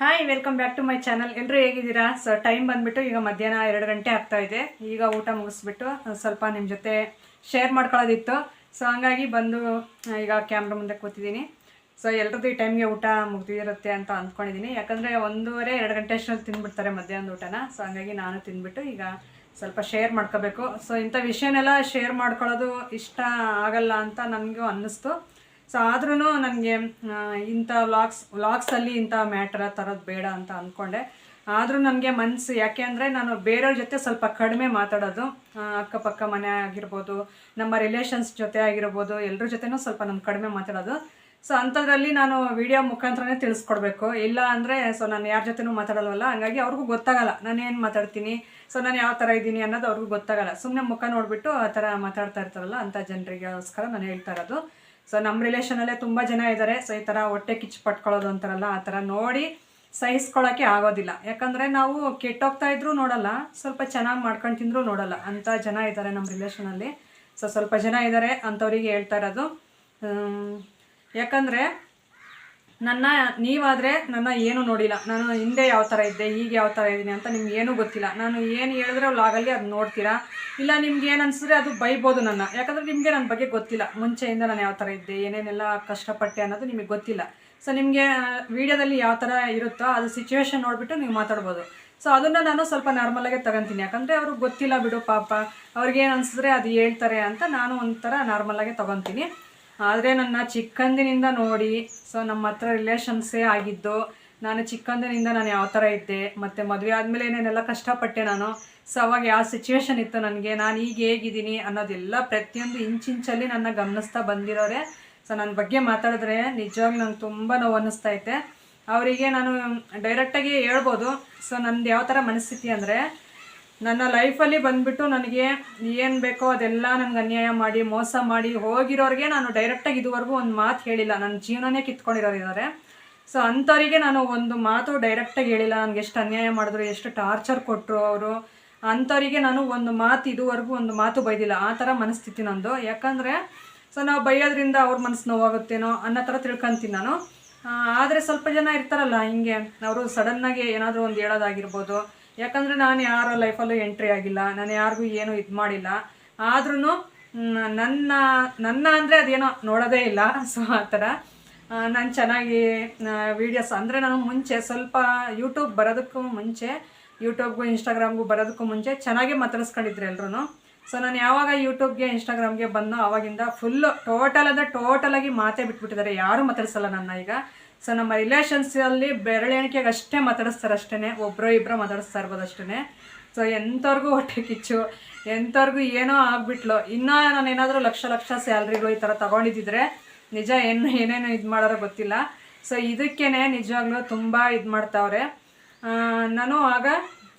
Hi welcome back to my channel ಎಲ್ಲರೂ ಹೇಗಿದ್ದೀರಾ? So time ಬಂದ್ಬಿಟ್ಟು ಈಗ ಮಧ್ಯಾಹ್ನ ಎರಡು ಗಂಟೆ ಆಗ್ತಾ ಇದೆ. ಈಗ ಊಟ ಮುಗಿಸ್ಬಿಟ್ಟು ಸ್ವಲ್ಪ ನಿಮ್ಮ ಜೊತೆ ಶೇರ್ ಮಾಡ್ಕೊಳ್ಳೋದಿತ್ತು. ಸೊ ಹಂಗಾಗಿ ಬಂದು ಈಗ ಕ್ಯಾಮ್ರಾ ಮುಂದೆ ಕೂತಿದ್ದೀನಿ. ಸೊ ಎಲ್ರದ್ದು ಈ ಟೈಮ್ಗೆ ಊಟ ಮುಗ್ದಿರುತ್ತೆ ಅಂತ ಅಂದ್ಕೊಂಡಿದ್ದೀನಿ. ಯಾಕಂದರೆ ಒಂದೂವರೆ, ಎರಡು ಗಂಟೆ ಅಷ್ಟರಲ್ಲಿ ತಿಂದ್ಬಿಡ್ತಾರೆ ಮಧ್ಯಾಹ್ನದ ಊಟನ. ಸೊ ಹಂಗಾಗಿ ನಾನು ತಿಂದ್ಬಿಟ್ಟು ಈಗ ಸ್ವಲ್ಪ ಶೇರ್ ಮಾಡ್ಕೋಬೇಕು. ಸೊ ಇಂಥ ವಿಷಯನೆಲ್ಲ ಶೇರ್ ಮಾಡ್ಕೊಳ್ಳೋದು ಇಷ್ಟ ಆಗಲ್ಲ ಅಂತ ನನಗೂ ಅನ್ನಿಸ್ತು. ಸೊ ಆದ್ರೂ ನನಗೆ ಇಂಥ ವ್ಲಾಗ್ಸ್ ವ್ಲಾಗ್ಸಲ್ಲಿ ಇಂಥ ಮ್ಯಾಟ್ರ ತರೋದು ಬೇಡ ಅಂತ ಅಂದ್ಕೊಂಡೆ ಆದರೂ ನನಗೆ ಮನಸ್ಸು ಯಾಕೆ ಅಂದರೆ ನಾನು ಬೇರೆಯವ್ರ ಜೊತೆ ಸ್ವಲ್ಪ ಕಡಿಮೆ ಮಾತಾಡೋದು ಅಕ್ಕಪಕ್ಕ ಮನೆ ಆಗಿರ್ಬೋದು, ನಮ್ಮ ರಿಲೇಷನ್ಸ್ ಜೊತೆ ಆಗಿರ್ಬೋದು ಎಲ್ಲರ ಜೊತೆನೂ ಸ್ವಲ್ಪ ನಾನು ಕಡಿಮೆ ಮಾತಾಡೋದು. ಸೊ ಅಂಥದ್ರಲ್ಲಿ ನಾನು ವಿಡಿಯೋ ಮುಖಾಂತರನೇ ತಿಳಿಸ್ಕೊಡ್ಬೇಕು. ಇಲ್ಲ ಅಂದರೆ ಸೊ ನಾನು ಯಾರ ಜೊತೆನೂ ಮಾತಾಡಲ್ವಲ್ಲ? ಹಂಗಾಗಿ ಅವ್ರಿಗೂ ಗೊತ್ತಾಗಲ್ಲ. ನಾನು ಏನು ಮಾತಾಡ್ತೀನಿ? ಸೊ ನಾನು ಯಾವ ಥರ ಇದ್ದೀನಿ ಅನ್ನೋದು ಅವ್ರಿಗೂ ಗೊತ್ತಾಗಲ್ಲ. ಸುಮ್ಮನೆ ಮುಖ ನೋಡಿಬಿಟ್ಟು ಆ ಥರ ಮಾತಾಡ್ತಾ ಇರ್ತಾರಲ್ಲ ಅಂಥ ಜನರಿಗೋಸ್ಕರ ನಾನು ಹೇಳ್ತಾ ಇರೋದು. ಸೊ ನಮ್ಮ ರಿಲೇಷನಲ್ಲೇ ತುಂಬ ಜನ ಇದ್ದಾರೆ ಸೊ ಈ ಥರ ಹೊಟ್ಟೆ ಕಿಚ್ಚು ಪಟ್ಕೊಳ್ಳೋದು ಅಂತಾರಲ್ಲ, ಆ ಥರ ನೋಡಿ ಸಹಿಸ್ಕೊಳ್ಳೋಕ್ಕೆ ಆಗೋದಿಲ್ಲ. ಯಾಕಂದರೆ ನಾವು ಕೆಟ್ಟೋಗ್ತಾ ಇದ್ರೂ ನೋಡಲ್ಲ, ಸ್ವಲ್ಪ ಚೆನ್ನಾಗಿ ಮಾಡ್ಕೊಂಡು ತಿಂದರೂ ನೋಡಲ್ಲ. ಅಂಥ ಜನ ಇದ್ದಾರೆ ನಮ್ಮ ರಿಲೇಷನಲ್ಲಿ ಸೊ ಸ್ವಲ್ಪ ಜನ ಇದ್ದಾರೆ ಅಂಥವ್ರಿಗೆ ಹೇಳ್ತಾ ಇರೋದು. ಯಾಕಂದರೆ ನನ್ನ ನೀವಾದರೆ ನನ್ನ ಏನು ನೋಡಿಲ್ಲ. ನಾನು ಹಿಂದೆ ಯಾವ ಥರ ಇದ್ದೆ ಈಗ ಯಾವ ಥರ ಇದ್ದೀನಿ ಅಂತ ನಿಮ್ಗೆ ಏನೂ ಗೊತ್ತಿಲ್ಲ. ನಾನು ಏನು ಹೇಳಿದ್ರೆ ವ್ಲಾಗಲ್ಲಿ ಅದು ನೋಡ್ತೀರಾ? ಇಲ್ಲ ನಿಮ್ಗೆ ಏನು ಅನಿಸಿದ್ರೆ ಅದು ಬೈಬೋದು ನನ್ನ. ಯಾಕಂದರೆ ನಿಮಗೆ ನನ್ನ ಬಗ್ಗೆ ಗೊತ್ತಿಲ್ಲ. ಮುಂಚೆಯಿಂದ ನಾನು ಯಾವ ಥರ ಇದ್ದೆ, ಏನೇನೆಲ್ಲ ಕಷ್ಟಪಟ್ಟೆ ಅನ್ನೋದು ನಿಮಗೆ ಗೊತ್ತಿಲ್ಲ. ಸೊ ನಿಮಗೆ ವಿಡಿಯೋದಲ್ಲಿ ಯಾವ ಥರ ಇರುತ್ತೋ ಅದು ಸಿಚುವೇಶನ್ ನೋಡಿಬಿಟ್ಟು ನೀವು ಮಾತಾಡ್ಬೋದು. ಸೊ ಅದನ್ನು ನಾನು ಸ್ವಲ್ಪ ನಾರ್ಮಲಾಗೆ ತಗೊಂತೀನಿ. ಯಾಕಂದರೆ ಅವ್ರಿಗೆ ಗೊತ್ತಿಲ್ಲ ಬಿಡು ಪಾಪ. ಅವ್ರಿಗೇನು ಅನಿಸಿದ್ರೆ ಅದು ಹೇಳ್ತಾರೆ ಅಂತ ನಾನು ಒಂಥರ ನಾರ್ಮಲಾಗೆ ತೊಗೊತೀನಿ. ಆದರೆ ನನ್ನ ಚಿಕ್ಕಂದಿನಿಂದ ನೋಡಿ ಸೊ ನಮ್ಮ ಹತ್ರ ರಿಲೇಷನ್ಸೇ ಆಗಿದ್ದು, ನಾನು ಚಿಕ್ಕಂದಿನಿಂದ ನಾನು ಯಾವ ಥರ ಇದ್ದೆ, ಮತ್ತು ಮದುವೆ ಆದಮೇಲೆ ಏನೇನೆಲ್ಲ ಕಷ್ಟಪಟ್ಟೆ ನಾನು ಸೊ ಅವಾಗ ಯಾವ ಸಿಚುವೇಶನ್ ಇತ್ತು ನನಗೆ, ನಾನು ಈಗ ಹೇಗಿದ್ದೀನಿ ಅನ್ನೋದೆಲ್ಲ ಪ್ರತಿಯೊಂದು ಇಂಚಿಂಚಲ್ಲಿ ನನ್ನ ಗಮನಿಸ್ತಾ ಬಂದಿರೋರೆ. ಸೊ ನನ್ನ ಬಗ್ಗೆ ಮಾತಾಡಿದ್ರೆ ನಿಜವಾಗ್ಲೂ ನಂಗೆ ತುಂಬ ನೋವು ಅನ್ನಿಸ್ತಾ ಐತೆ. ಅವರಿಗೆ ನಾನು ಡೈರೆಕ್ಟಾಗಿ ಹೇಳ್ಬೋದು ಸೊ ನಂದು ಯಾವ ಥರ ಮನಸ್ಥಿತಿ ಅಂದರೆ ನನ್ನ ಲೈಫಲ್ಲಿ ಬಂದ್ಬಿಟ್ಟು ನನಗೆ ಏನು ಬೇಕೋ ಅದೆಲ್ಲ ನನಗೆ ಅನ್ಯಾಯ ಮಾಡಿ, ಮೋಸ ಮಾಡಿ ಹೋಗಿರೋರಿಗೆ ನಾನು ಡೈರೆಕ್ಟಾಗಿ ಇದುವರೆಗೂ ಒಂದು ಮಾತು ಹೇಳಿಲ್ಲ. ನನ್ನ ಜೀವನನೇ ಕಿತ್ಕೊಂಡಿರೋರಿದ್ದಾರೆ ಸೊ ಅಂಥವರಿಗೆ ನಾನು ಒಂದು ಮಾತು ಡೈರೆಕ್ಟಾಗಿ ಹೇಳಿಲ್ಲ. ನನಗೆ ಎಷ್ಟು ಅನ್ಯಾಯ ಮಾಡಿದ್ರು, ಎಷ್ಟು ಟಾರ್ಚರ್ ಕೊಟ್ಟರು ಅವರು. ಅಂಥವರಿಗೆ ನಾನು ಒಂದು ಮಾತು ಇದುವರೆಗೂ ಒಂದು ಮಾತು ಬೈದಿಲ್ಲ. ಆ ಥರ ಮನಸ್ಥಿತಿ ನಂದು. ಯಾಕಂದರೆ ಸೊ ನಾವು ಬೈಯೋದ್ರಿಂದ ಅವ್ರ ಮನಸ್ಸು ನೋವಾಗುತ್ತೇನೋ ಅನ್ನೋ ಥರ ತಿಳ್ಕೊಂತೀನಿ ನಾನು. ಆದರೆ ಸ್ವಲ್ಪ ಜನ ಇರ್ತಾರಲ್ಲ, ಹಿಂಗೆ. ಅವರು ಸಡನ್ನಾಗಿ ಏನಾದರೂ ಒಂದು ಹೇಳೋದಾಗಿರ್ಬೋದು. ಯಾಕಂದರೆ ನಾನು ಯಾರ ಲೈಫಲ್ಲೂ ಎಂಟ್ರಿ ಆಗಿಲ್ಲ, ನಾನು ಯಾರಿಗೂ ಏನು ಇದು ಮಾಡಿಲ್ಲ. ಆದ್ರೂ ನನ್ನ ನನ್ನ ಅಂದರೆ ಅದೇನೋ ನೋಡೋದೇ ಇಲ್ಲ. ಸೊ ಆ ಥರ. ನಾನು ಚೆನ್ನಾಗಿ ವೀಡಿಯೋಸ್ ಅಂದರೆ ನಾನು ಮುಂಚೆ ಸ್ವಲ್ಪ ಯೂಟ್ಯೂಬ್ ಬರೋದಕ್ಕೂ ಮುಂಚೆ ಯೂಟ್ಯೂಬ್ಗೂ ಇನ್ಸ್ಟಾಗ್ರಾಮ್ಗೂ ಬರೋದಕ್ಕೂ ಮುಂಚೆ ಚೆನ್ನಾಗೇ ಮಾತಾಡಿಸ್ಕೊಂಡಿದ್ರು ಎಲ್ಲರೂ ಸೊ ನಾನು ಯಾವಾಗ ಯೂಟ್ಯೂಬ್ಗೆ ಇನ್ಸ್ಟಾಗ್ರಾಮ್ಗೆ ಬಂದೋ ಆವಾಗಿಂದ ಫುಲ್ಲು ಟೋಟಲ್ ಅಂದರೆ ಟೋಟಲಾಗಿ ಮಾತೇ ಬಿಟ್ಬಿಟ್ಟಿದ್ದಾರೆ. ಯಾರೂ ಮಾತಾಡಿಸಲ್ಲ ನನ್ನ ಈಗ. ಸೊ ನಮ್ಮ ರಿಲೇಷನ್ಸಲ್ಲಿ ಬೆರಳೆಣಿಕೆಗೆ ಅಷ್ಟೇ ಮಾತಾಡಿಸ್ತಾರೆ ಅಷ್ಟೇ ಒಬ್ಬರೋ ಇಬ್ಬರೋ ಮಾತಾಡಿಸ್ತಾ ಇರ್ಬೋದು ಅಷ್ಟೇ ಸೊ ಎಂಥವ್ರಿಗೂ ಹೊಟ್ಟೆ ಕಿಚ್ಚು, ಎಂಥವ್ರಿಗೂ ಏನೋ ಆಗ್ಬಿಟ್ಲು. ಇನ್ನೂ ನಾನು ಏನಾದರೂ ಲಕ್ಷ ಲಕ್ಷ ಸ್ಯಾಲ್ರಿಗಳು ಈ ಥರ ತೊಗೊಂಡಿದ್ದಿದ್ರೆ ನಿಜ ಏನು, ಏನೇನು ಇದು ಮಾಡೋರೋ ಗೊತ್ತಿಲ್ಲ. ಸೊ ಇದಕ್ಕೇ ನಿಜವಾಗ್ಲೂ ತುಂಬ ಇದು ಮಾಡ್ತಾವ್ರೆ. ನಾನು ಆಗ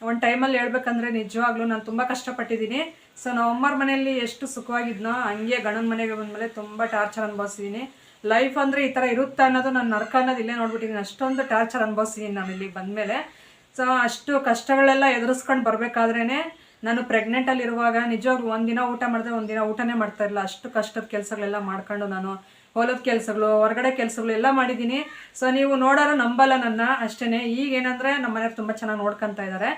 ಒಂದು ಟೈಮಲ್ಲಿ ಹೇಳ್ಬೇಕಂದ್ರೆ ನಿಜವಾಗ್ಲೂ ನಾನು ತುಂಬ ಕಷ್ಟಪಟ್ಟಿದ್ದೀನಿ. ಸೊ ನಾವು ಮನೆಯಲ್ಲಿ ಎಷ್ಟು ಸುಖವಾಗಿದ್ನೋ, ಹಂಗೆ ಗಂಡನ ಮನೆಗೆ ಬಂದಮೇಲೆ ತುಂಬ ಟಾರ್ಚರ್ ಅನುಭವಿಸಿದ್ದೀನಿ. ಲೈಫ್ ಅಂದರೆ ಈ ಥರ ಇರುತ್ತಾ ಅನ್ನೋದು ನಾನು ನರ್ಕ ಅನ್ನೋದು ಇಲ್ಲೇ ನೋಡ್ಬಿಟ್ಟಿದ್ದೀನಿ ಅಷ್ಟೊಂದು ಟಾರ್ಚರ್ ಅನುಭವಿಸಿದ್ದೀನಿ ನಾನು ಬಂದ ಬಂದಮೇಲೆ. ಸೊ ಅಷ್ಟು ಕಷ್ಟಗಳೆಲ್ಲ ಎದುರಿಸ್ಕೊಂಡು ಬರಬೇಕಾದ್ರೇ ನಾನು ಪ್ರೆಗ್ನೆಂಟಲ್ಲಿರುವಾಗ ನಿಜವಾಗ್ಲೂ ಒಂದಿನ ಊಟ ಮಾಡಿದ್ರೆ ಒಂದಿನ ಊಟನೇ ಮಾಡ್ತಾ ಇರಲಿಲ್ಲ. ಅಷ್ಟು ಕಷ್ಟದ ಕೆಲಸಗಳೆಲ್ಲ ಮಾಡ್ಕೊಂಡು ನಾನು ಹೊಲದ ಕೆಲಸಗಳು, ಹೊರಗಡೆ ಕೆಲಸಗಳು ಎಲ್ಲ ಮಾಡಿದ್ದೀನಿ ಸೊ ನೀವು ನೋಡೋರು ನಂಬಲ್ಲ ನನ್ನ ಅಷ್ಟೇ ಈಗ ಏನಂದರೆ ನಮ್ಮ ಮನೆಯವ್ರು ತುಂಬ ಚೆನ್ನಾಗಿ ನೋಡ್ಕೊತಾ ಇದ್ದಾರೆ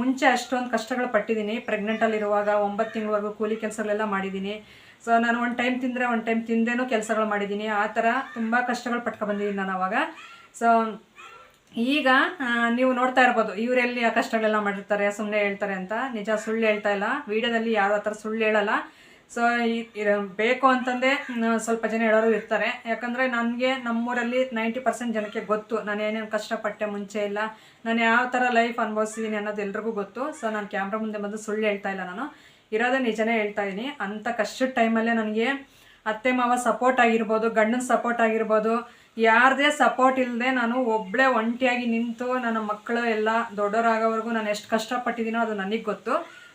ಮುಂಚೆ ಅಷ್ಟೊಂದು ಕಷ್ಟಗಳು ಪಟ್ಟಿದ್ದೀನಿ ಪ್ರೆಗ್ನೆಂಟಲ್ಲಿರುವಾಗ ಒಂಬತ್ತು ತಿಂಗಳವರೆಗೂ ಕೂಲಿ ಕೆಲಸಗಳೆಲ್ಲ ಮಾಡಿದ್ದೀನಿ ಸೊ ನಾನು ಒಂದು ಟೈಮ್ ತಿಂದರೆ ಒಂದು ಟೈಮ್ ತಿಂದೇನೂ ಕೆಲಸಗಳು ಮಾಡಿದ್ದೀನಿ ಆ ಥರ ತುಂಬ ಕಷ್ಟಗಳು ಪಟ್ಕೊ ಬಂದಿದ್ದೀನಿ ನಾನು ಅವಾಗ. ಸೊ ಈಗ ನೀವು ನೋಡ್ತಾ ಇರ್ಬೋದು, ಇವರೆಲ್ಲಿ ಆ ಕಷ್ಟಗಳೆಲ್ಲ ಮಾಡಿರ್ತಾರೆ ಸುಮ್ಮನೆ ಹೇಳ್ತಾರೆ ಅಂತ. ನಿಜ ಸುಳ್ಳು ಹೇಳ್ತಾ ಇಲ್ಲ. ವೀಡಿಯೋದಲ್ಲಿ ಯಾರು ಆ ಸುಳ್ಳು ಹೇಳಲ್ಲ. ಸೊ ಬೇಕು ಅಂತಂದೇ ಸ್ವಲ್ಪ ಜನ ಹೇಳೋರು ಇರ್ತಾರೆ. ಯಾಕಂದರೆ ನನಗೆ, ನಮ್ಮೂರಲ್ಲಿ ನೈಂಟಿ ಪರ್ಸೆಂಟ್ ಜನಕ್ಕೆ ಗೊತ್ತು. ನಾನು ಏನೇನು ಕಷ್ಟಪಟ್ಟೆ, ಮುಂಚೆ ಇಲ್ಲ. ನಾನು ಯಾವ ಥರ ಲೈಫ್ ಅನುಭವಿಸಿದ್ದೀನಿ ಅನ್ನೋದು ಎಲ್ರಿಗೂ ಗೊತ್ತು. ಸೊ ನಾನು ಕ್ಯಾಮ್ರಾ ಮುಂದೆ ಬಂದು ಸುಳ್ಳು ಹೇಳ್ತಾ ಇಲ್ಲ ನಾನು. ಇರೋದೇ ನಿಜನೇ ಹೇಳ್ತಾ ಇದ್ದೀನಿ ಅಂಥ ಕಷ್ಟದ ಟೈಮಲ್ಲೇ ನನಗೆ ಅತ್ತೆ ಮಾವ ಸಪೋರ್ಟ್ ಆಗಿರ್ಬೋದು, ಗಂಡನ ಸಪೋರ್ಟ್ ಆಗಿರ್ಬೋದು, ಯಾರದೇ ಸಪೋರ್ಟ್ ಇಲ್ಲದೆ ನಾನು ಒಬ್ಬಳೇ ಒಂಟಿಯಾಗಿ ನಿಂತು ನನ್ನ ಮಕ್ಕಳು ಎಲ್ಲ ದೊಡ್ಡವರಾಗೋವರೆಗೂ ನಾನು ಎಷ್ಟು ಕಷ್ಟಪಟ್ಟಿದ್ದೀನೋ ಅದು ನನಗೆ ಗೊತ್ತು.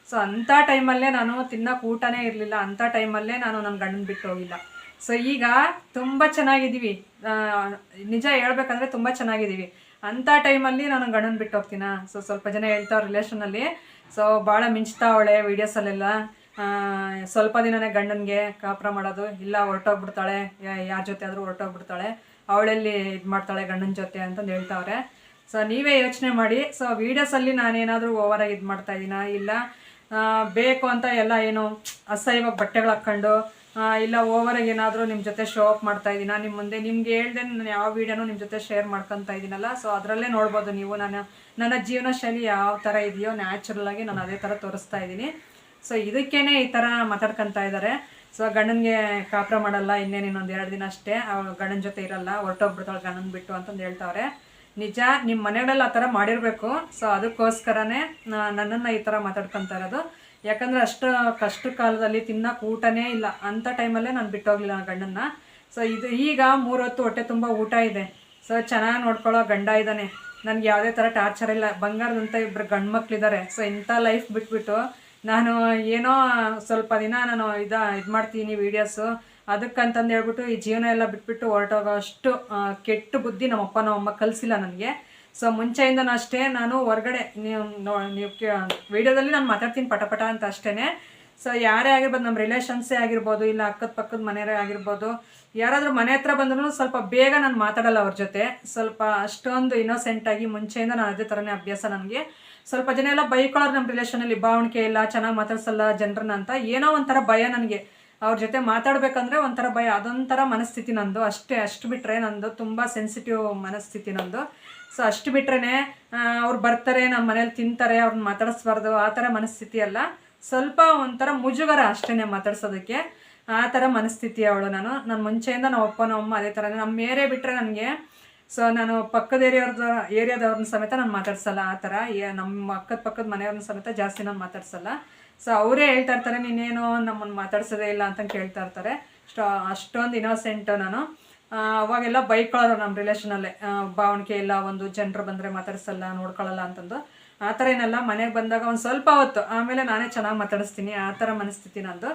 ಸೊ ಅಂಥ ಟೈಮಲ್ಲೇ ನಾನು ತಿನ್ನೋಕೆ ಊಟನೇ ಇರಲಿಲ್ಲ. ಅಂಥ ಟೈಮಲ್ಲೇ ನಾನು ನನ್ನ ಗಂಡನ ಬಿಟ್ಟು ಹೋಗಿಲ್ಲ. ಸೊ ಈಗ ತುಂಬ ಚೆನ್ನಾಗಿದ್ದೀವಿ. ನಿಜ ಹೇಳ್ಬೇಕಂದ್ರೆ ತುಂಬ ಚೆನ್ನಾಗಿದ್ದೀವಿ. ಅಂಥ ಟೈಮಲ್ಲಿ ನಾನು ಗಂಡನ ಬಿಟ್ಟು ಹೋಗ್ತೀನ? ಸೊ ಸ್ವಲ್ಪ ಜನ ಹೇಳ್ತಾವ್ರೆ ರಿಲೇಷನಲ್ಲಿ ಸೊ ಭಾಳ ಮಿಂಚ್ತಾವಳೆ ವೀಡಿಯೋಸಲ್ಲೆಲ್ಲ ಸ್ವಲ್ಪ ದಿನನೇ ಗಂಡನಿಗೆ ಕಾಪುರ ಮಾಡೋದು. ಇಲ್ಲ, ಹೊರಟೋಗ್ಬಿಡ್ತಾಳೆ. ಯಾರ ಜೊತೆ ಆದರೂ ಹೊರಟೋಗ್ಬಿಡ್ತಾಳೆ. ಅವಳಲ್ಲಿ ಇದು ಮಾಡ್ತಾಳೆ ಗಂಡನ ಜೊತೆ ಅಂತಂದು ಹೇಳ್ತಾವ್ರೆ. ಸೊ ನೀವೇ ಯೋಚನೆ ಮಾಡಿ. ಸೊ ವೀಡಿಯೋಸಲ್ಲಿ ನಾನೇನಾದರೂ ಓವರಾಗಿ ಇದು ಮಾಡ್ತಾ ಇದ್ದೀನಾ ಇಲ್ಲ. ಬೇಕು ಅಂತ ಎಲ್ಲ ಏನು ಅಸಹ್ಯವಾಗಿ ಬಟ್ಟೆಗಳು ಹಾಕ್ಕೊಂಡು ಇಲ್ಲ ಓವರಾಗಿ ಏನಾದರೂ ನಿಮ್ಮ ಜೊತೆ ಶೋ ಅಪ್ ಮಾಡ್ತಾ ಇದ್ದೀನ ನಿಮ್ಮ ಮುಂದೆ ನಿಮ್ಗೆ ಹೇಳ್ದೆ ನಾನು ಯಾವ ವೀಡಿಯೋನು ನಿಮ್ಮ ಜೊತೆ ಶೇರ್ ಮಾಡ್ಕೊತಾ ಇದ್ದೀನಲ್ಲ ಸೊ ಅದರಲ್ಲೇ ನೋಡ್ಬೋದು ನೀವು. ನಾನು ನನ್ನ ಜೀವನ ಶೈಲಿ ಯಾವ ಥರ ಇದೆಯೋ ನ್ಯಾಚುರಲ್ ಆಗಿ ನಾನು ಅದೇ ಥರ ತೋರಿಸ್ತಾ ಇದ್ದೀನಿ ಸೊ ಇದಕ್ಕೇನೆ ಈ ಥರ ಮಾತಾಡ್ಕೊತಾ ಇದ್ದಾರೆ ಸೊ ಗಂಡನಿಗೆ ಕಾಪ್ರ ಮಾಡಲ್ಲ, ಇನ್ನೇನು ಇನ್ನೊಂದು ಎರಡು ದಿನ ಅಷ್ಟೇ. ಅವಳು ಗಂಡನ ಜೊತೆ ಇರಲ್ಲ, ಹೊರಟೋಗ್ಬಿಡ್ತಾಳೆ ಗಂಡನ ಬಿಟ್ಟು ಅಂತಂದು ಹೇಳ್ತಾವ್ರೆ. ನಿಜ ನಿಮ್ಮ ಮನೆಗಳಲ್ಲಿ ಆ ಥರ ಮಾಡಿರಬೇಕು. ಸೊ ಅದಕ್ಕೋಸ್ಕರನೇ ನನ್ನನ್ನು ಈ ಥರ ಮಾತಾಡ್ಕೊತಾ ಇರೋದು. ಯಾಕಂದರೆ ಅಷ್ಟು ಕಷ್ಟ ಕಾಲದಲ್ಲಿ ತಿನ್ನಕ್ಕೆ ಊಟನೇ ಇಲ್ಲ. ಅಂಥ ಟೈಮಲ್ಲೇ ನಾನು ಬಿಟ್ಟೋಗ್ಲಿಲ್ಲ ನನ್ನ ಗಂಡನ್ನ. ಸೊ ಇದು ಈಗ ಮೂರು ಹೊತ್ತು ಹೊಟ್ಟೆ ತುಂಬ ಊಟ ಇದೆ. ಸೊ ಚೆನ್ನಾಗಿ ನೋಡ್ಕೊಳ್ಳೋ ಗಂಡ ಇದ್ದಾನೆ. ನನಗೆ ಯಾವುದೇ ಥರ ಟಾರ್ಚರ್ ಇಲ್ಲ. ಬಂಗಾರದಂಥ ಇಬ್ಬರು ಗಂಡು ಮಕ್ಕಳಿದ್ದಾರೆ ಸೊ ಇಂಥ ಲೈಫ್ ಬಿಟ್ಬಿಟ್ಟು ನಾನು ಏನೋ ಸ್ವಲ್ಪ ದಿನ ನಾನು ಇದು ಇದು ಮಾಡ್ತೀನಿ ವೀಡಿಯೋಸು ಅದಕ್ಕಂತಂದು ಹೇಳ್ಬಿಟ್ಟು ಈ ಜೀವನ ಎಲ್ಲ ಬಿಟ್ಬಿಟ್ಟು ಹೊರಟೋಗೋ ಅಷ್ಟು ಕೆಟ್ಟ ಬುದ್ಧಿ ನಮ್ಮಪ್ಪ, ನಮ್ಮಮ್ಮ ಕಲಿಸಿಲ್ಲ ನನಗೆ. ಸೊ ಮುಂಚೆಯಿಂದನೂ ಅಷ್ಟೇ ನಾನು ಹೊರಗಡೆ, ನೀವು ನೀವು ವಿಡಿಯೋದಲ್ಲಿ ನಾನು ಮಾತಾಡ್ತೀನಿ ಪಟ ಪಟ ಅಂತ ಅಷ್ಟೇ ಸೊ ಯಾರೇ ಆಗಿರ್ಬೋದು, ನಮ್ಮ ರಿಲೇಷನ್ಸೇ ಆಗಿರ್ಬೋದು, ಇಲ್ಲ ಅಕ್ಕದ ಪಕ್ಕದ ಮನೆಯವರೇ ಆಗಿರ್ಬೋದು, ಯಾರಾದರೂ ಮನೆ ಹತ್ರ ಬಂದ್ರೂ ಸ್ವಲ್ಪ ಬೇಗ ನಾನು ಮಾತಾಡಲ್ಲ ಅವ್ರ ಜೊತೆ. ಸ್ವಲ್ಪ ಅಷ್ಟೊಂದು ಇನ್ನೋಸೆಂಟಾಗಿ ಮುಂಚೆಯಿಂದ ನಾನು ಅದೇ ಥರನೇ ಅಭ್ಯಾಸ ನನಗೆ. ಸ್ವಲ್ಪ ಜನ ಎಲ್ಲ ಬೈಕೊಳ್ಳೋರು ನಮ್ಮ ರಿಲೇಷನಲ್ಲಿ ಭಾವಣಿಕೆ ಇಲ್ಲ ಚೆನ್ನಾಗಿ ಮಾತಾಡ್ಸಲ್ಲ ಜನರನ್ನ ಅಂತ. ಏನೋ ಒಂಥರ ಭಯ ನನಗೆ. ಅವ್ರ ಜೊತೆ ಮಾತಾಡ್ಬೇಕಂದ್ರೆ ಒಂಥರ ಭಯ, ಅದೊಂಥರ ಮನಸ್ಥಿತಿ ನಂದು. ಅಷ್ಟೇ, ಅಷ್ಟು ಬಿಟ್ಟರೆ ನಂದು ತುಂಬ ಸೆನ್ಸಿಟಿವ್ ಮನಸ್ಥಿತಿ ನಂದು. ಸೊ ಅಷ್ಟು ಬಿಟ್ರೆ ಅವ್ರು ಬರ್ತಾರೆ ನಮ್ಮ ಮನೇಲಿ ತಿಂತಾರೆ, ಅವ್ರನ್ನ ಮಾತಾಡಿಸ್ಬಾರ್ದು, ಆ ಥರ ಮನಸ್ಥಿತಿ ಅಲ್ಲ. ಸ್ವಲ್ಪ ಒಂಥರ ಮುಜುಗರ ಅಷ್ಟೇ ಮಾತಾಡ್ಸೋದಕ್ಕೆ. ಆ ಥರ ಮನಸ್ಥಿತಿ ಅವಳು ನಾನು. ನಾನು ಮುಂಚೆಯಿಂದ ನಮ್ಮ ಅಪ್ಪ ನಮ್ಮ ಅಮ್ಮ ಅದೇ ಥರ ನಮ್ಮ ಏರಿಯಾ ಬಿಟ್ಟರೆ ನನಗೆ, ಸೊ, ನಾನು ಪಕ್ಕದ ಏರಿಯಾವ್ರದ್ದು ಏರಿಯಾದವ್ರನ್ನ ಸಮೇತ ನಾನು ಮಾತಾಡ್ಸಲ್ಲ ಆ ಥರ. ನಮ್ಮ ಅಕ್ಕದ ಪಕ್ಕದ ಮನೆಯವ್ರನ್ನ ಸಮೇತ ಜಾಸ್ತಿ ನಾನು ಮಾತಾಡ್ಸಲ್ಲ. ಸೊ ಅವರೇ ಹೇಳ್ತಾ ಇರ್ತಾರೆ, ನೀನೇನು ನಮ್ಮನ್ನು ಮಾತಾಡ್ಸೋದೇ ಇಲ್ಲ ಅಂತ ಕೇಳ್ತಾ ಇರ್ತಾರೆ. ಅಷ್ಟು, ಅಷ್ಟೊಂದು ಇನೋಸೆಂಟ್ ನಾನು. ಅವಾಗೆಲ್ಲ ಬೈಕೊಳ್ಳೋರು ನಮ್ಮ ರಿಲೇಷನಲ್ಲೇ ಭಾವಣಿಕೆ ಇಲ್ಲ, ಒಂದು ಜನರು ಬಂದರೆ ಮಾತಾಡ್ಸಲ್ಲ ನೋಡ್ಕೊಳ್ಳಲ್ಲ ಅಂತಂದು. ಆ ಥರ ಏನಲ್ಲ ಮನೆಗೆ ಬಂದಾಗ ಒಂದು ಸ್ವಲ್ಪ ಹೊತ್ತು, ಆಮೇಲೆ ನಾನೇ ಚೆನ್ನಾಗಿ ಮಾತಾಡಿಸ್ತೀನಿ, ಆ ಥರ ಮನಸ್ಥಿತಿ ನಂದು.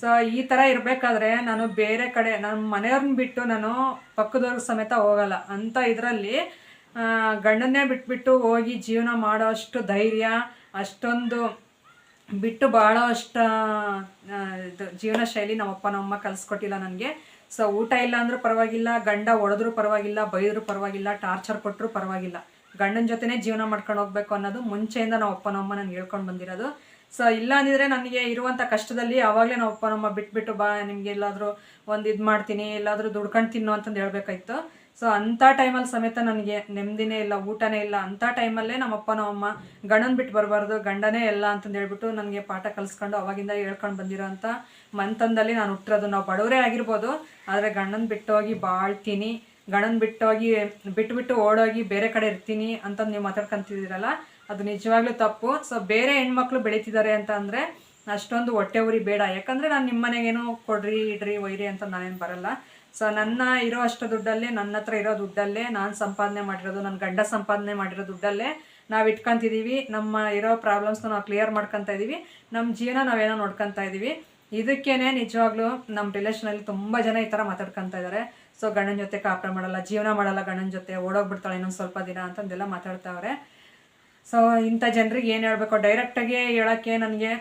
ಸೊ ಈ ಥರ ಇರಬೇಕಾದ್ರೆ ನಾನು ಬೇರೆ ಕಡೆ ನಮ್ಮ ಮನೆಯವ್ರನ್ನ ಬಿಟ್ಟು ನಾನು ಪಕ್ಕದವ್ರಿಗೆ ಸಮೇತ ಹೋಗಲ್ಲ. ಅಂತ ಇದರಲ್ಲಿ ಗಂಡನ್ನೇ ಬಿಟ್ಬಿಟ್ಟು ಹೋಗಿ ಜೀವನ ಮಾಡೋ ಅಷ್ಟು ಧೈರ್ಯ, ಅಷ್ಟೊಂದು ಬಿಟ್ಟು ಅಷ್ಟು ಇದು ಜೀವನ ಶೈಲಿ ನಮ್ಮಪ್ಪ, ನಮ್ಮಮ್ಮ ಕಲಿಸ್ಕೊಟ್ಟಿಲ್ಲ ನನಗೆ. ಸೊ ಊಟ ಇಲ್ಲ ಅಂದರೂ ಪರವಾಗಿಲ್ಲ, ಗಂಡ ಒಡೆದ್ರೂ ಪರವಾಗಿಲ್ಲ, ಬೈದ್ರು ಪರವಾಗಿಲ್ಲ, ಟಾರ್ಚರ್ ಕೊಟ್ಟರು ಪರವಾಗಿಲ್ಲ. ಗಂಡನ ಜೊತೆನೇ ಜೀವನ ಮಾಡ್ಕೊಂಡು ಹೋಗ್ಬೇಕು ಅನ್ನೋದು ಮುಂಚೆಯಿಂದ ನಮ್ಮ ಅಪ್ಪ ನಮ್ಮಮ್ಮ ನನಗೆ ಹೇಳ್ಕೊಂಡು ಬಂದಿರೋದು. ಸೊ ಇಲ್ಲ ಅಂದಿದ್ರೆ ನನಗೆ ಇರುವಂಥ ಕಷ್ಟದಲ್ಲಿ ಆವಾಗಲೇ ನಮ್ಮ ಅಪ್ಪ ನಮ್ಮ ಬಿಟ್ಬಿಟ್ಟು ಬಾ, ನಿಮಗೆ ಎಲ್ಲಾದರೂ ಒಂದು ಇದು ಮಾಡ್ತೀನಿ, ಎಲ್ಲಾದರೂ ದುಡ್ಕೊಂಡು ತಿನ್ನು ಅಂತಂದು ಹೇಳ್ಬೇಕಾಯ್ತು. ಸೊ ಅಂಥ ಟೈಮಲ್ಲಿ ಸಮೇತ ನನಗೆ ನೆಮ್ಮದಿನೇ ಇಲ್ಲ, ಊಟನೇ ಇಲ್ಲ. ಅಂಥ ಟೈಮಲ್ಲೇ ನಮ್ಮಪ್ಪ, ನಮ್ಮಮ್ಮ ಗಂಡನ ಬಿಟ್ಟು ಬರಬಾರ್ದು, ಗಂಡನೇ ಇಲ್ಲ ಅಂತಂದು ಹೇಳ್ಬಿಟ್ಟು ನನಗೆ ಪಾಠ ಕಲಿಸ್ಕೊಂಡು ಅವಾಗಿಂದ ಹೇಳ್ಕೊಂಡು ಬಂದಿರೋ ಅಂಥ ಮಂತಂದಲ್ಲಿ ನಾನು ಹುಟ್ಟಿರೋದು ನಾವು ಬಡವರೇ ಆಗಿರ್ಬೋದು, ಆದರೆ ಗಂಡನ ಬಿಟ್ಟೋಗಿ ಬಾಳ್ತೀನಿ. ಗಂಡನ ಬಿಟ್ಟೋಗಿ ಬಿಟ್ಟುಬಿಟ್ಟು ಓಡೋಗಿ ಬೇರೆ ಕಡೆ ಇರ್ತೀನಿ ಅಂತಂದು ನೀವು ಮಾತಾಡ್ಕೊಂತಿದ್ದೀರಲ್ಲ, ಅದು ನಿಜವಾಗ್ಲೂ ತಪ್ಪು. ಸೊ ಬೇರೆ ಹೆಣ್ಮಕ್ಳು ಬೆಳೀತಿದ್ದಾರೆ ಅಂತ ಅಂದರೆ ಅಷ್ಟೊಂದು ಹೊಟ್ಟೆ ಉರಿ ಬೇಡ. ಯಾಕಂದರೆ ನಾನು ನಿಮ್ಮ ಮನೆಗೇನು ಕೊಡ್ರಿ, ಇಡ್ರಿ, ಒಯ್ರಿ ಅಂತ ನಾನೇನು ಬರಲ್ಲ. ಸೊ ನನ್ನ ಇರೋ ಅಷ್ಟು ದುಡ್ಡಲ್ಲೇ, ನನ್ನ ಹತ್ರ ಇರೋ ದುಡ್ಡಲ್ಲೇ ನಾನು ಸಂಪಾದನೆ ಮಾಡಿರೋದು ನನ್ನ ಗಂಡ ಸಂಪಾದನೆ ಮಾಡಿರೋ ದುಡ್ಡಲ್ಲೇ ನಾವು ಇಟ್ಕೊಂತಿದ್ದೀವಿ ನಮ್ಮ ಇರೋ ಪ್ರಾಬ್ಲಮ್ಸ್ನ ನಾವು ಕ್ಲಿಯರ್ ಮಾಡ್ಕೊತಾ ಇದ್ದೀವಿ ನಮ್ಮ ಜೀವನ ನಾವೇನೋ ನೋಡ್ಕೊತಾ ಇದ್ದೀವಿ ಇದಕ್ಕೇನೆ ನಿಜವಾಗ್ಲೂ ನಮ್ಮ ರಿಲೇಷನಲ್ಲಿ ತುಂಬ ಜನ ಈ ಥರ ಮಾತಾಡ್ಕೊತಾ ಇದ್ದಾರೆ ಸೊ ಗಂಡನ ಜೊತೆ ಕಾಪಾಡ ಮಾಡಲ್ಲ, ಜೀವನ ಮಾಡಲ್ಲ ಗಂಡನ ಜೊತೆ. ಓಡೋಗ್ಬಿಡ್ತಾಳೆ ಇನ್ನೊಂದು ಸ್ವಲ್ಪ ದಿನ ಅಂತಂದೆಲ್ಲ ಮಾತಾಡ್ತಾವ್ರೆ. ಸೊ ಇಂಥ ಜನರಿಗೆ ಏನು ಹೇಳಬೇಕು ಡೈರೆಕ್ಟಾಗಿ ಹೇಳೋಕ್ಕೆ ನನಗೆ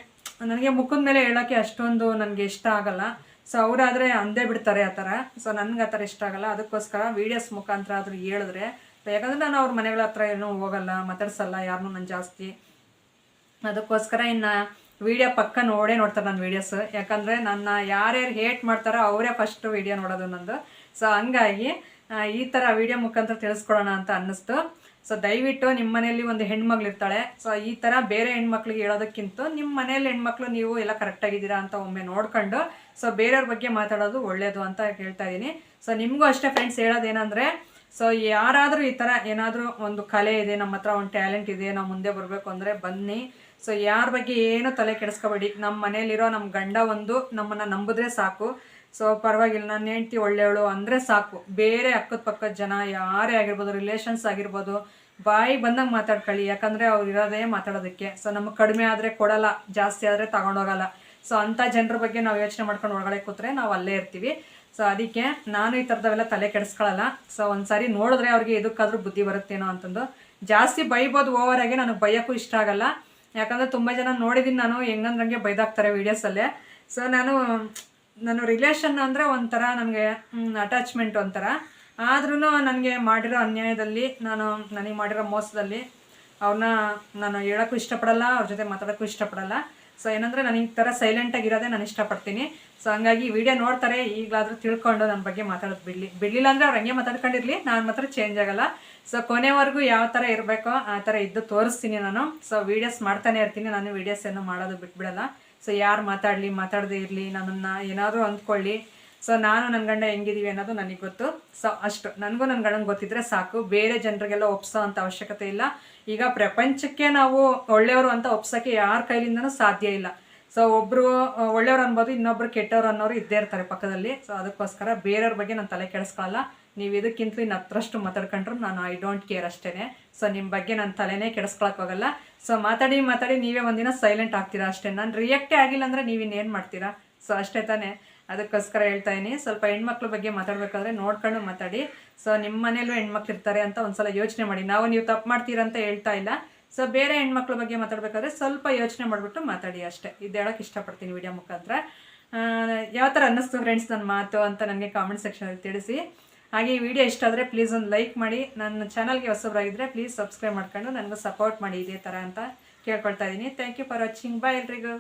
ನನಗೆ ಮುಖದ ಮೇಲೆ ಹೇಳೋಕ್ಕೆ ಅಷ್ಟೊಂದು ನನಗೆ ಇಷ್ಟ ಆಗಲ್ಲ. ಸೊ ಅವರಾದರೆ ಅಂದೇ ಬಿಡ್ತಾರೆ ಆ ಥರ. ಸೊ ನನಗೆ ಆ ಥರ ಇಷ್ಟ ಆಗಲ್ಲ. ಅದಕ್ಕೋಸ್ಕರ ವೀಡಿಯೋಸ್ ಮುಖಾಂತರ ಆದರೂ ಹೇಳಿದ್ರೆ ಯಾಕಂದರೆ ನಾನು ಅವ್ರ ಮನೆಗಳ ಹತ್ರ ಏನೂ ಹೋಗಲ್ಲ, ಮಾತಾಡ್ಸಲ್ಲ ಯಾರನ್ನೂ ನಾನು ಜಾಸ್ತಿ. ಅದಕ್ಕೋಸ್ಕರ ಇನ್ನು ವಿಡಿಯೋ ಪಕ್ಕ ನೋಡೇ ನೋಡ್ತಾರೆ ನನ್ನ ವೀಡಿಯೋಸ್ ಯಾಕಂದರೆ ನನ್ನ ಯಾರ್ಯಾರು ಹೇಟ್ ಮಾಡ್ತಾರೋ ಅವರೇ ಫಸ್ಟ್ ವಿಡಿಯೋ ನೋಡೋದು ನಂದು. ಸೊ ಹಂಗಾಗಿ ಈ ಥರ ವಿಡಿಯೋ ಮುಖಾಂತರ ತಿಳಿಸ್ಕೊಡೋಣ ಅಂತ ಅನ್ನಿಸ್ತು. ಸೊ ದಯವಿಟ್ಟು ನಿಮ್ಮ ಮನೆಯಲ್ಲಿ ಒಂದು ಹೆಣ್ಮಗ್ಳು ಇರ್ತಾಳೆ. ಸೊ ಈ ಥರ ಬೇರೆ ಹೆಣ್ಮಕ್ಳಿಗೆ ಹೇಳೋದಕ್ಕಿಂತ ನಿಮ್ಮ ಮನೇಲಿ ಹೆಣ್ಮಕ್ಳು ನೀವು ಎಲ್ಲ ಕರೆಕ್ಟಾಗಿದ್ದೀರಾ ಅಂತ ಒಮ್ಮೆ ನೋಡ್ಕೊಂಡು ಸೊ ಬೇರೆಯವ್ರ ಬಗ್ಗೆ ಮಾತಾಡೋದು ಒಳ್ಳೆಯದು ಅಂತ ಹೇಳ್ತಾ ಇದ್ದೀನಿ. ಸೊ ನಿಮಗೂ ಅಷ್ಟೇ ಫ್ರೆಂಡ್ಸ್ ಹೇಳೋದೇನಂದ್ರೆ ಸೊ ಯಾರಾದರೂ ಈ ಥರ ಏನಾದರೂ ಒಂದು ಕಲೆ ಇದೆ, ನಮ್ಮ ಹತ್ರ ಒಂದು ಟ್ಯಾಲೆಂಟ್ ಇದೆ, ನಾವು ಮುಂದೆ ಬರಬೇಕು ಅಂದರೆ ಬನ್ನಿ. ಸೊ ಯಾರ ಬಗ್ಗೆ ಏನು ತಲೆ ಕೆಡಿಸ್ಕೋಬೇಡಿ ನಮ್ಮ ಮನೇಲಿರೋ ನಮ್ಮ ಗಂಡ ಒಂದು ನಮ್ಮನ್ನು ನಂಬಿದ್ರೆ ಸಾಕು. ಸೊ ಪರವಾಗಿಲ್ಲ ನನ್ನ ಹೆಂಡ್ತಿ ಒಳ್ಳೆಯವಳು ಅಂದರೆ ಸಾಕು. ಬೇರೆ ಅಕ್ಕದ ಪಕ್ಕದ ಜನ ಯಾರೇ ಆಗಿರ್ಬೋದು ರಿಲೇಷನ್ಸ್ ಆಗಿರ್ಬೋದು, ಬಾಯಿ ಬಂದಂಗೆ ಮಾತಾಡ್ಕೊಳ್ಳಿ. ಯಾಕಂದರೆ ಅವ್ರು ಇರೋದೇ ಮಾತಾಡೋದಕ್ಕೆ. ಸೊ ನಮಗೆ ಕಡಿಮೆ ಆದರೆ ಕೊಡಲ್ಲ, ಜಾಸ್ತಿ ಆದರೆ ತಗೊಂಡೋಗಲ್ಲ ಸೊ ಅಂಥ ಜನರ ಬಗ್ಗೆ ನಾವು ಯೋಚನೆ ಮಾಡ್ಕೊಂಡು ಒಳಗಡೆ ಕೂತ್ರೆ ನಾವು ಅಲ್ಲೇ ಇರ್ತೀವಿ. ಸೊ ಅದಕ್ಕೆ ನಾನು ಈ ಥರದವೆಲ್ಲ ತಲೆ ಕೆಡಿಸ್ಕೊಳ್ಳಲ್ಲ ಸೊ ಒಂದ್ಸಾರಿ ನೋಡಿದ್ರೆ ಅವ್ರಿಗೆ ಇದಕ್ಕಾದ್ರೂ ಬುದ್ಧಿ ಬರುತ್ತೇನೋ ಅಂತಂದು. ಜಾಸ್ತಿ ಬೈಬೋದು ಓವರಾಗಿ ನನಗೆ ಬೈಯೋಕ್ಕೂ ಇಷ್ಟ ಆಗಲ್ಲ. ಯಾಕಂದರೆ ತುಂಬ ಜನ ನೋಡಿದ್ದೀನಿ ನಾನು ಹೆಂಗಂದ್ರಂಗೆ ಬೈದಾಕ್ತಾರೆ ವೀಡಿಯೋಸಲ್ಲೇ ಸೊ ನಾನು ನಾನು ರಿಲೇಷನ್ ಅಂದರೆ ಒಂಥರ ನನಗೆ ಅಟ್ಯಾಚ್ಮೆಂಟ್ ಒಂಥರ. ಆದ್ರೂ ನನಗೆ ಮಾಡಿರೋ ಅನ್ಯಾಯದಲ್ಲಿ, ನಾನು ನನಗೆ ಮಾಡಿರೋ ಮೋಸದಲ್ಲಿ ಅವ್ರನ್ನ ನಾನು ಹೇಳೋಕ್ಕೂ ಇಷ್ಟಪಡಲ್ಲ, ಅವ್ರ ಜೊತೆ ಮಾತಾಡೋಕ್ಕೂ ಇಷ್ಟಪಡಲ್ಲ. ಸೊ ಏನಂದರೆ ನಾನು ಈ ಥರ ಸೈಲೆಂಟಾಗಿರೋದೇ ನಾನು ಇಷ್ಟಪಡ್ತೀನಿ. ಸೊ ಹಂಗಾಗಿ ವಿಡಿಯೋ ನೋಡ್ತಾರೆ, ಈಗಲಾದರೂ ತಿಳ್ಕೊಂಡು ನನ್ನ ಬಗ್ಗೆ ಮಾತಾಡೋದು ಬಿಡಲಿ. ಬಿಡಲಿಲ್ಲ ಅಂದರೆ ಅವ್ರು ಹಂಗೆ ಮಾತಾಡ್ಕೊಂಡಿರಲಿ, ನಾನು ಮಾತ್ರ ಚೇಂಜ್ ಆಗಲ್ಲ. ಸೊ ಕೊನೆವರೆಗೂ ಯಾವ ಥರ ಇರಬೇಕೋ ಆ ಥರ ಇದ್ದು ತೋರಿಸ್ತೀನಿ ನಾನು. ಸೊ ವೀಡಿಯೋಸ್ ಮಾಡ್ತಾನೆ ಇರ್ತೀನಿ, ನಾನು ವೀಡಿಯೋಸ್ ಏನು ಮಾಡೋದು ಬಿಟ್ಬಿಡಲ್ಲ. ಸೊ ಯಾರು ಮಾತಾಡಲಿ, ಮಾತಾಡದೇ ಇರಲಿ, ನನ್ನನ್ನು ಏನಾದರೂ ಅಂದ್ಕೊಳ್ಳಿ. ಸೊ ನಾನು ನನ್ನ ಗಂಡ ಹೆಂಗಿದೀವಿ ಅನ್ನೋದು ನನಗೆ ಗೊತ್ತು. ಸೊ ಅಷ್ಟು. ನನಗೂ ನನ್ನ ಗಂಡಂಗೆ ಗೊತ್ತಿದ್ರೆ ಸಾಕು. ಬೇರೆ ಜನರಿಗೆಲ್ಲ ಒಪ್ಸೋ ಅಂತ ಅವಶ್ಯಕತೆ ಇಲ್ಲ. ಈಗ ಪ್ರಪಂಚಕ್ಕೆ ನಾವು ಒಳ್ಳೆಯವರು ಅಂತ ಒಪ್ಸೋಕ್ಕೆ ಯಾರ ಕೈಲಿಂದನೂ ಸಾಧ್ಯ ಇಲ್ಲ. ಸೊ ಒಬ್ಬರು ಒಳ್ಳೆಯವ್ರು ಅನ್ಬೋದು, ಇನ್ನೊಬ್ರು ಕೆಟ್ಟವ್ರು ಅನ್ನೋರು ಇದ್ದೇ ಇರ್ತಾರೆ ಪಕ್ಕದಲ್ಲಿ. ಸೊ ಅದಕ್ಕೋಸ್ಕರ ಬೇರೆಯವ್ರ ಬಗ್ಗೆ ನಾನು ತಲೆ ಕೆಡಿಸ್ಕೊಳ್ಳಲ್ಲ ನೀವು ಇದಕ್ಕಿಂತಲೂ ಇನ್ನು ಹತ್ರಷ್ಟು ಮಾತಾಡ್ಕೊಂಡ್ರು ನಾನು ಐ ಡೋಂಟ್ ಕೇರ್ ಅಷ್ಟೇ ಸೊ ನಿಮ್ಮ ಬಗ್ಗೆ ನಾನು ತಲೆನೇ ಕೆಡಿಸ್ಕೊಳಕ್ಕೆ ಹೋಗಲ್ಲ. ಸೊ ಮಾತಾಡಿ ಮಾತಾಡಿ, ನೀವೇ ಒಂದಿನ ಸೈಲೆಂಟ್ ಆಗ್ತೀರಾ ಅಷ್ಟೇ. ನಾನು ರಿಯಾಕ್ಟೇ ಆಗಿಲ್ಲ ಅಂದರೆ ನೀವಿನ್ನೇನು ಮಾಡ್ತೀರಾ? ಸೊ ಅಷ್ಟೇ ತಾನೇ. ಅದಕ್ಕೋಸ್ಕರ ಹೇಳ್ತಾ ಇದ್ದೀನಿ. ಸ್ವಲ್ಪ ಹೆಣ್ಮಕ್ಳ ಬಗ್ಗೆ ಮಾತಾಡಬೇಕಾದ್ರೆ ನೋಡ್ಕೊಂಡು ಮಾತಾಡಿ. ಸೊ ನಿಮ್ಮ ಮನೇಲೂ ಹೆಣ್ಮಕ್ಳು ಇರ್ತಾರೆ ಅಂತ ಒಂದ್ಸಲ ಯೋಚನೆ ಮಾಡಿ. ನಾವು ನೀವು ತಪ್ಪು ಮಾಡ್ತೀರಾ ಅಂತ ಹೇಳ್ತಾ ಇಲ್ಲ. ಸೊ ಬೇರೆ ಹೆಣ್ಮಕ್ಳ ಬಗ್ಗೆ ಮಾತಾಡಬೇಕಾದ್ರೆ ಸ್ವಲ್ಪ ಯೋಚನೆ ಮಾಡಿಬಿಟ್ಟು ಮಾತಾಡಿ ಅಷ್ಟೇ. ಇದು ಹೇಳೋಕೆ ಇಷ್ಟಪಡ್ತೀನಿ ವಿಡಿಯೋ ಮುಖಾಂತರ. ಯಾವ ಥರ ಅನ್ನಿಸ್ತು ಫ್ರೆಂಡ್ಸ್ ನನ್ನ ಮಾತು ಅಂತ ನನಗೆ ಕಾಮೆಂಟ್ ಸೆಕ್ಷನಲ್ಲಿ ತಿಳಿಸಿ. ಹಾಗೆ ಈ ವಿಡಿಯೋ ಇಷ್ಟ ಆದರೆ ಪ್ಲೀಸ್ ಒಂದು ಲೈಕ್ ಮಾಡಿ. ನನ್ನ ಚಾನಲ್ಗೆ ಹೊಸಬರಾಗಿದ್ದರೆ ಪ್ಲೀಸ್ ಸಬ್ಸ್ಕ್ರೈಬ್ ಮಾಡ್ಕೊಂಡು ನನಗೂ ಸಪೋರ್ಟ್ ಮಾಡಿ ಇದೇ ಥರ ಅಂತ ಕೇಳ್ಕೊಳ್ತಾ ಇದ್ದೀನಿ. Thank you for watching bye ಎಲ್ರಿಗೂ.